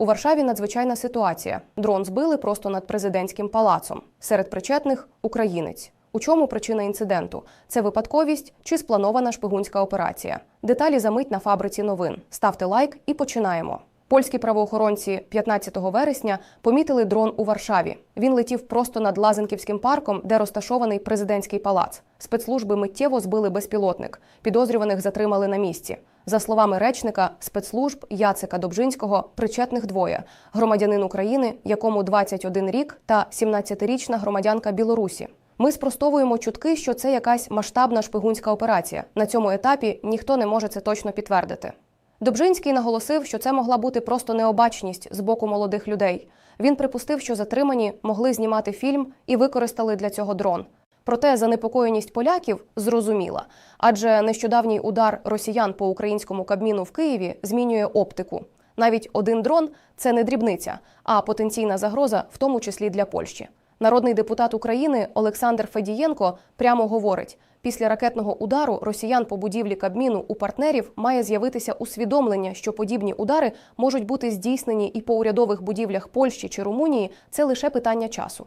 У Варшаві надзвичайна ситуація. Дрон збили просто над президентським палацом. Серед причетних українець. У чому причина інциденту? Це випадковість чи спланована шпигунська операція? Деталі за мить на фабриці новин. Ставте лайк і починаємо. Польські правоохоронці 15 вересня помітили дрон у Варшаві. Він летів просто над Лазенківським парком, де розташований президентський палац. Спецслужби миттєво збили безпілотник. Підозрюваних затримали на місці. За словами речника спецслужб Яцика Добжинського, причетних двоє: громадянин України, якому 21 рік, та 17-річна громадянка Білорусі. Ми спростовуємо чутки, що це якась масштабна шпигунська операція. На цьому етапі ніхто не може це точно підтвердити. Добжинський наголосив, що це могла бути просто необачність з боку молодих людей. Він припустив, що затримані могли знімати фільм і використали для цього дрон. Проте занепокоєність поляків зрозуміла, адже нещодавній удар росіян по українському кабміну в Києві змінює оптику. Навіть один дрон це не дрібниця, а потенційна загроза, в тому числі для Польщі. Народний депутат України Олександр Федієнко прямо говорить: після ракетного удару росіян по будівлі Кабміну у партнерів має з'явитися усвідомлення, що подібні удари можуть бути здійснені і по урядових будівлях Польщі чи Румунії. Це лише питання часу.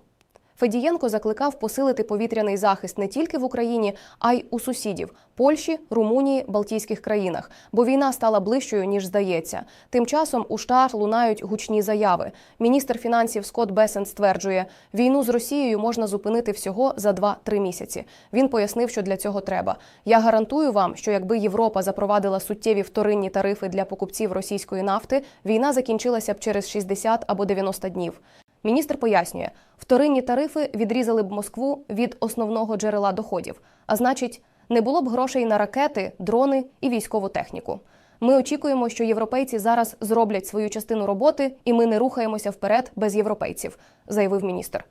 Федієнко закликав посилити повітряний захист не тільки в Україні, а й у сусідів Польщі, Румунії, Балтійських країнах, бо війна стала ближчою ніж здається. Тим часом у штат лунають гучні заяви. Міністр фінансів Скотт Бесен стверджує, війну з Росією можна зупинити всього за 2-3 місяці. Він пояснив, що для цього треба. Я гарантую вам, що якби Європа запровадила суттєві вторинні тарифи для покупців російської нафти, війна закінчилася б через 60 або 90 днів. Міністр пояснює, вторинні тарифи відрізали б Москву від основного джерела доходів, а значить, не було б грошей на ракети, дрони і військову техніку. Ми очікуємо, що європейці зараз зроблять свою частину роботи, і ми не рухаємося вперед без європейців, заявив міністр.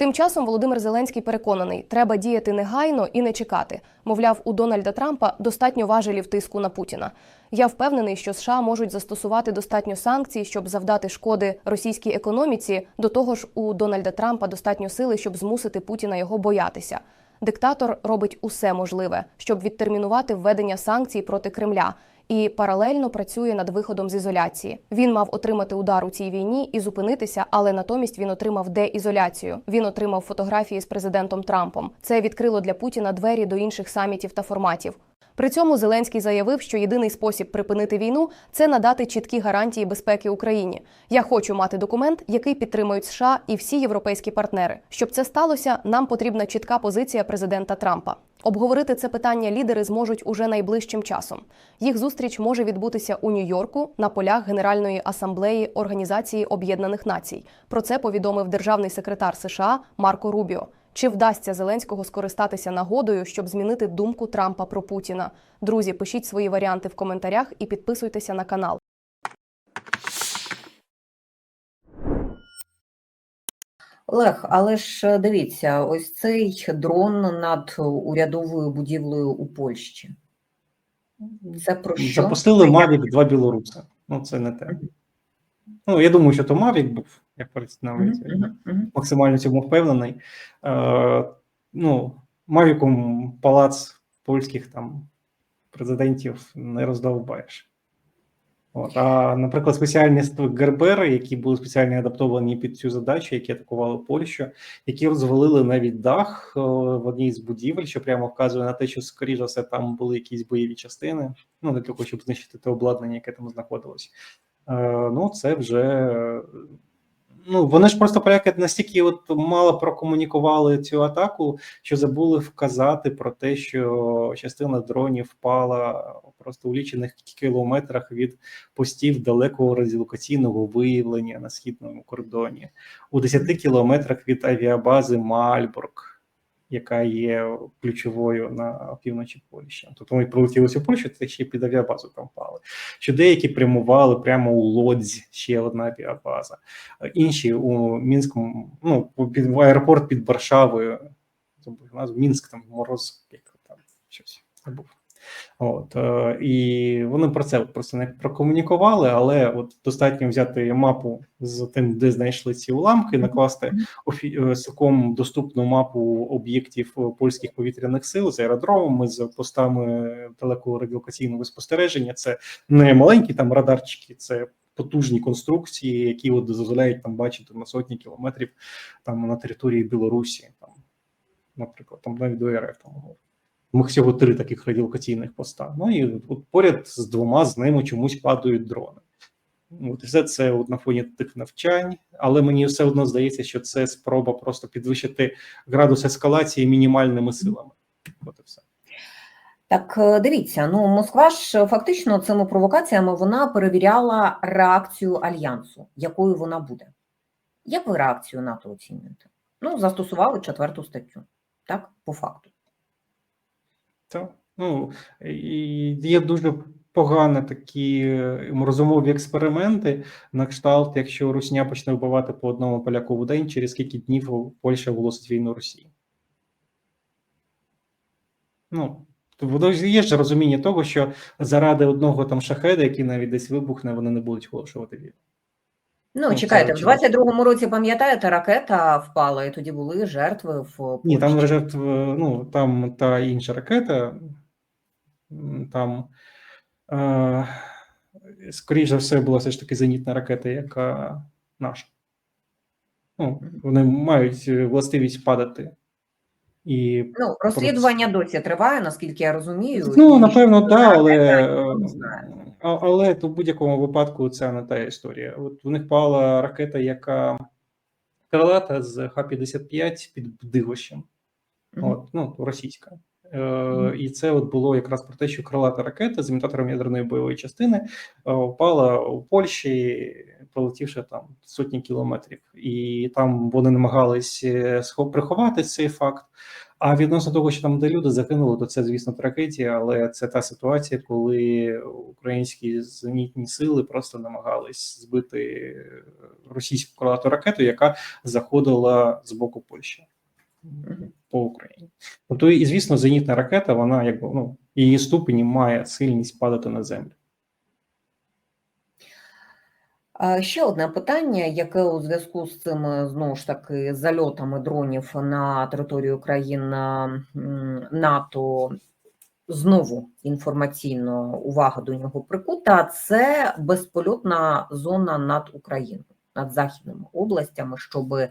Тим часом Володимир Зеленський переконаний, треба діяти негайно і не чекати. Мовляв, у Дональда Трампа достатньо важелів тиску на Путіна. Я впевнений, що США можуть застосувати достатньо санкцій, щоб завдати шкоди російській економіці. До того ж, у Дональда Трампа достатньо сили, щоб змусити Путіна його боятися. Диктатор робить усе можливе, щоб відтермінувати введення санкцій проти Кремля. І паралельно працює над виходом з ізоляції. Він мав отримати удар у цій війні і зупинитися, але натомість він отримав деізоляцію. Він отримав фотографії з президентом Трампом. Це відкрило для Путіна двері до інших самітів та форматів. При цьому Зеленський заявив, що єдиний спосіб припинити війну це надати чіткі гарантії безпеки Україні. Я хочу мати документ, який підтримують США і всі європейські партнери. Щоб це сталося, нам потрібна чітка позиція президента Трампа. Обговорити це питання лідери зможуть уже найближчим часом. Їх зустріч може відбутися у Нью-Йорку на полях Генеральної асамблеї Організації Об'єднаних Націй. Про це повідомив державний секретар США Марко Рубіо. Чи вдасться Зеленського скористатися нагодою, щоб змінити думку Трампа про Путіна? Друзі, пишіть свої варіанти в коментарях і підписуйтеся на канал. Олег, але ж е, дивіться, ось цей дрон над урядовою будівлею у Польщі. Це про що? Запустили Mavic 2 білоруса. Ну, це не те. Ну, я думаю, що то Mavic був, я навіть Мгм, мгм, мгм. максимально цьому впевнений. Е, ну, Мавіком палац польських там президентів не роздовбаєш. От. А, наприклад, спеціальні Гербери, які були спеціально адаптовані під цю задачу, які атакували Польщу, які розвалили навіть дах е, в одній з будівель, що прямо вказує на те, що, скоріше за все, там були якісь бойові частини. Ну, для того, щоб знищити те обладнання, яке там знаходилось. Е, ну, це вже. Ну, вони ж просто поляки настільки от мало прокомунікували цю атаку, що забули вказати про те, що частина дронів впала просто у лічених кілометрах від постів далекого радіолокаційного виявлення на східному кордоні, у 10 кілометрах від авіабази Мальбург, яка є ключовою на півночі Польщі. Тобто ми прилетілися у Польщу, це ще під авіабазу там впали. Що деякі прямували прямо у лодзі, ще одна авіабаза інші у Мінському, ну під аеропорт під Варшавою. Забув назву Мінськ, там мороз, як там щось забув. От е, і вони про це просто не прокомунікували, але от достатньо взяти мапу з тим, де знайшли ці уламки, накласти е, цілком доступну мапу об'єктів е, польських повітряних сил з аеродромами, з постами далекого радіолокаційного спостереження. Це не маленькі там радарчики, це потужні конструкції, які от дозволяють там бачити на сотні кілометрів там на території Білорусі, там, наприклад, там навіть до РФ там. Ми всього три таких радіолокаційних поста. Ну і от поряд з двома з ними чомусь падають дрони. От все це от на фоні тих навчань, але мені все одно здається, що це спроба просто підвищити градус ескалації мінімальними силами. От і все. Так, е, дивіться, ну Москва ж фактично цими провокаціями вона перевіряла реакцію альянсу, якою вона буде. Як ви реакцію НАТО оцінюєте? Ну, застосували четверту статтю, так, по факту. Так. Ну і є дуже погані такі е, розумові експерименти на кшталт, якщо Русня почне вбивати по одному поляку в день, через скільки днів Польща оголосить війну Росії. Ну, є ж розуміння того, що заради одного там шахеда, який навіть десь вибухне, вони не будуть оголошувати війну. Ну, Ну, чекайте, в це 22-му році, пам'ятаєте, ракета впала, і тоді були жертви в Ні, там Польщі. жертв, ну там та інша ракета, м, там, е, скоріш за все, була все ж таки зенітна ракета, яка наша. Ну, вони мають е, властивість падати. І, Ну, розслідування досі триває, наскільки я розумію. ну, і напевно, так, але, ракета, е, не знає. Але то в будь-якому випадку це не та історія. От в них пала ракета, яка крилата з Х-55 під Дивощем. Мгм. От, ну, російська. Е, і це от було якраз про те, що крилата ракета з імітатором ядерної бойової частини е, впала у Польщі, пролетівши там сотні кілометрів. І там вони намагались е, приховати цей факт. А відносно того, що там де люди загинули, то це, звісно, трагедія, але це та ситуація, коли українські зенітні сили просто намагались збити російську крилату ракету, яка заходила з боку Польщі по Україні. Тобто, і звісно, зенітна ракета, вона якби ну її ступені має сильність падати на землю. А Ще одне питання, яке у зв'язку з цими знову ж таки зальотами дронів на територію країн НАТО знову інформаційно увага до нього прикута. Це безпольотна зона над Україною, над західними областями, щоб е,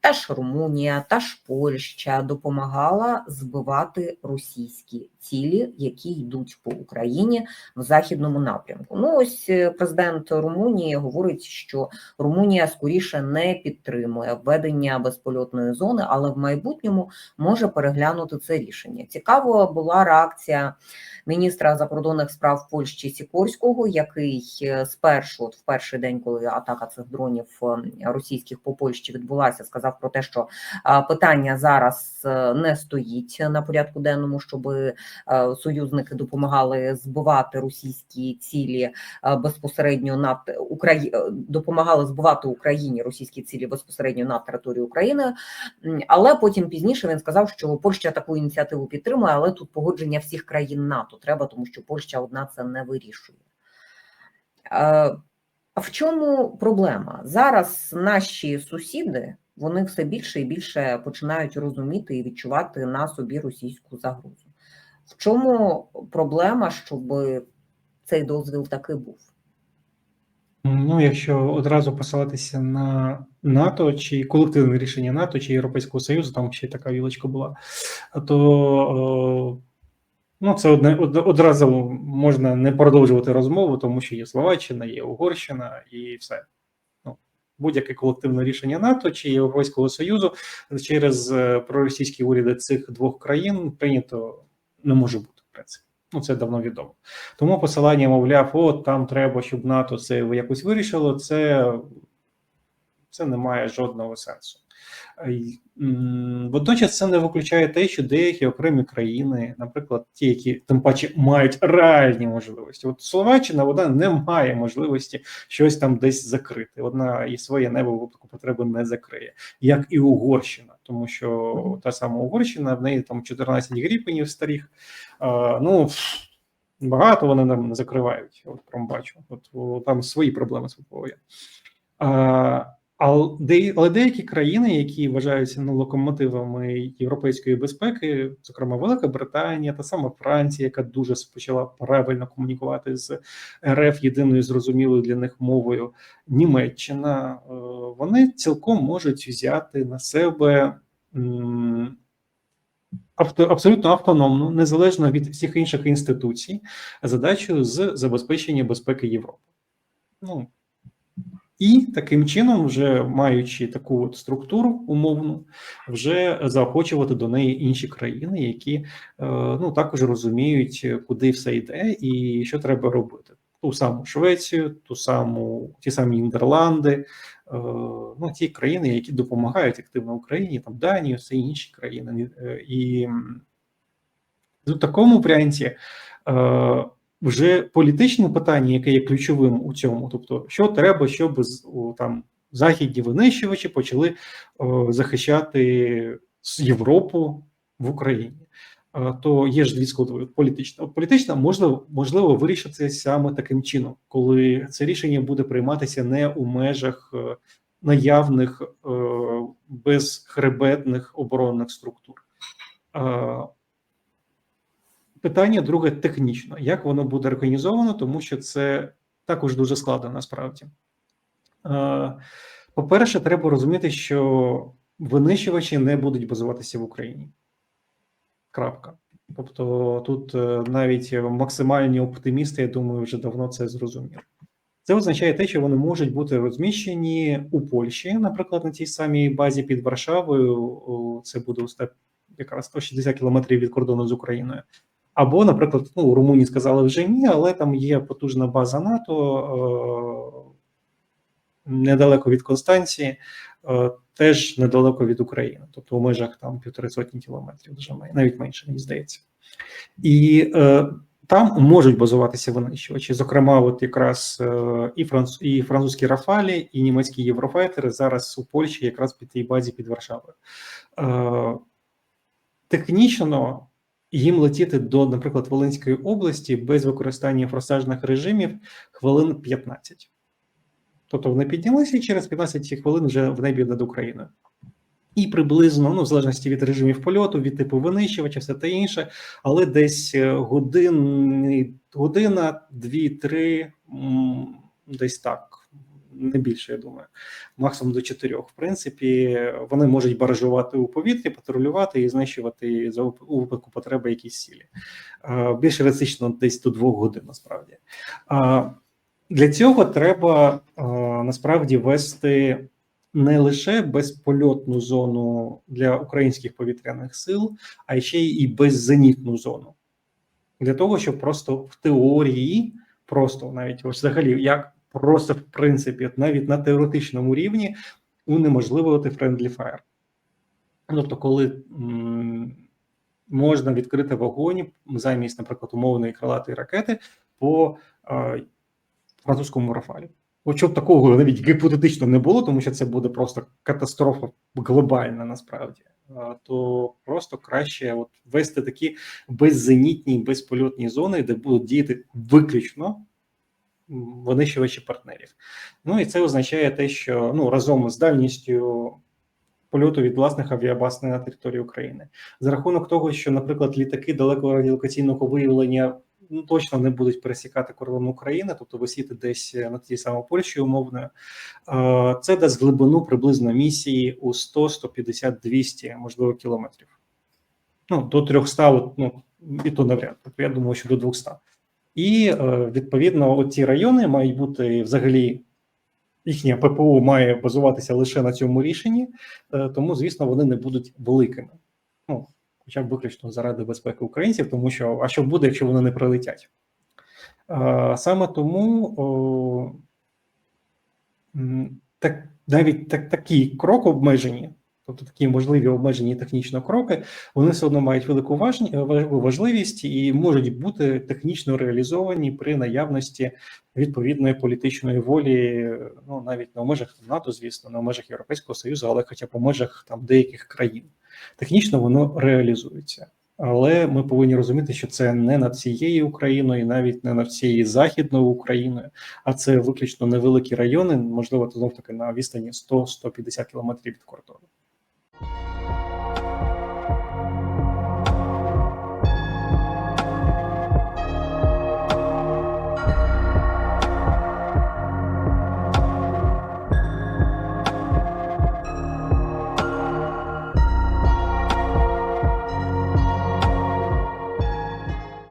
та ж Румунія, та ж Польща допомагала збивати російські цілі, які йдуть по Україні в західному напрямку. Ну ось е, президент Румунії говорить, що Румунія скоріше не підтримує введення безпольотної зони, але в майбутньому може переглянути це рішення. Цікаво була реакція міністра закордонних справ Польщі Сікорського, який е, спершу, от в перший день, коли атака цих дронів е, російських по Польщі відбулася, сказав про те, що питання зараз е, не стоїть на порядку денному, щоб союзники допомагали збивати російські цілі е, безпосередньо над Украї... е, допомагали збивати Україні російські цілі безпосередньо над територією України. Але потім пізніше він сказав, що Польща таку ініціативу підтримує, але тут погодження всіх країн НАТО треба, тому що Польща одна це не вирішує. А в чому проблема? Зараз наші сусіди вони все більше і більше починають розуміти і відчувати на собі російську загрозу. В чому проблема, щоб цей дозвіл таки був? Ну, якщо одразу посилатися на НАТО чи колективне рішення НАТО чи Європейського Союзу, там ще така вілочка була, то е, ну, це одне од- одразу можна не продовжувати розмову, тому що є Словаччина, є Угорщина і все. Ну, будь-яке колективне рішення НАТО чи Європейського Союзу через е, проросійські уряди цих двох країн прийнято не може бути в принципі. Ну, це давно відомо. Тому посилання, мовляв, от там треба, щоб НАТО це якось вирішило. Це, це не має жодного сенсу. М, Водночас це не виключає те, що деякі окремі країни, наприклад, ті, які тим паче мають реальні можливості. От Словаччина вона не має можливості щось там десь закрити. Вона і своє небо в випадку потреби не закриє, як і Угорщина, тому що та сама Угорщина в неї там 14 гріпенів старих. А, ну багато вони нам не закривають. От прям бачу. От о, там свої проблеми з. А, Але деякі країни, які вважаються ну, локомотивами європейської безпеки, зокрема Велика Британія, та сама Франція, яка дуже почала правильно комунікувати з РФ єдиною зрозумілою для них мовою, Німеччина, е, вони цілком можуть взяти на себе авто, абсолютно автономну, незалежно від всіх інших інституцій, задачу з забезпечення безпеки Європи. Ну, і таким чином, вже маючи таку от структуру умовну, вже заохочувати до неї інші країни, які е, ну також розуміють, куди все йде і що треба робити. Ту саму Швецію, ту саму ті самі Нідерланди, е, ну ті країни, які допомагають активно Україні, там Данію, все інші країни. Е, І в такому варіанті вже політичне питання, яке є ключовим у цьому, тобто, що треба, щоб там західні винищувачі почали захищати Європу в Україні. То є ж дві складові політична. Політична можливо, можливо вирішити саме таким чином, коли це рішення буде прийматися не у межах е, наявних е, безхребетних оборонних структур. Питання друге технічно, як воно буде організовано, тому що це також дуже складно насправді. Е, По-перше, треба розуміти, що винищувачі не будуть базуватися в Україні. Крапка. Тобто, тут е, навіть максимальні оптимісти, я думаю, вже давно це зрозуміли. Це означає те, що вони можуть бути розміщені у Польщі, наприклад, на тій самій базі під Варшавою. Це буде якраз 160 кілометрів від кордону з Україною. Або, наприклад, ну, у Румунії сказали вже ні, але там є потужна база НАТО е, недалеко від Констанції, е, теж недалеко від України, тобто у межах там півтори сотні кілометрів, мен- навіть менше, мені здається. І е, там можуть базуватися винищувачі. Зокрема, от якраз і, франц, і французькі Рафалі, і німецькі єврофайтери зараз у Польщі, якраз під тій базі під Варшавою. Технічно їм летіти до, наприклад, Волинської області без використання форсажних режимів хвилин 15. Тобто вони піднялися і через 15 хвилин вже в небі над Україною. І приблизно, ну, в залежності від режимів польоту, від типу винищувача, все те інше, але десь е, годин, година, дві-три, десь так, не більше, я думаю, максимум до чотирьох. В принципі, вони можуть баражувати у повітрі, патрулювати і знищувати за у випадку потреби якісь цілі. Більш реалістично десь до двох годин, насправді. Для цього треба насправді вести не лише безпольотну зону для українських повітряних сил, а ще й беззенітну зону. Для того, щоб просто в теорії, просто навіть ось взагалі, як просто в принципі, навіть на теоретичному рівні унеможливити friendly fire. Тобто, коли м, можна відкрити вогонь замість, наприклад, умовної крилатої ракети по е, французькому рафалі. От щоб такого навіть гіпотетично не було, тому що це буде просто катастрофа глобальна насправді. То просто краще от вести такі беззенітні, безпольотні зони, де будуть діяти виключно винищувачі партнерів. Ну і це означає те, що ну разом з дальністю польоту від власних авіабаз на території України, за рахунок того, що, наприклад, літаки далекого радіолокаційного виявлення ну, точно не будуть пересікати кордон України, тобто висіти десь на тій самій Польщі умовною. Е, Це дасть глибину приблизно місії у 100, 150, 200, можливо, кілометрів. Ну, до 300, ну, і то навряд. Тобто, я думаю, що до 200. І е, відповідно, ці райони мають бути взагалі. Їхнє ППО має базуватися лише на цьому рішенні, е, тому, звісно, вони не будуть великими. Ну, хоча б виключно заради безпеки українців, тому що а що буде, якщо вони не прилетять? Е, Саме тому о, так, навіть так, такі крок обмежені, тобто такі можливі обмежені технічно кроки, вони все одно мають велику важні- важливість і можуть бути технічно реалізовані при наявності відповідної політичної волі, ну навіть не в межах НАТО, звісно, не в межах Європейського Союзу, але хоча б у межах там деяких країн. Технічно воно реалізується. Але ми повинні розуміти, що це не над всією Україною, навіть не над всією західною Україною, а це виключно невеликі райони, можливо, знов таки на відстані 100-150 кілометрів від кордону.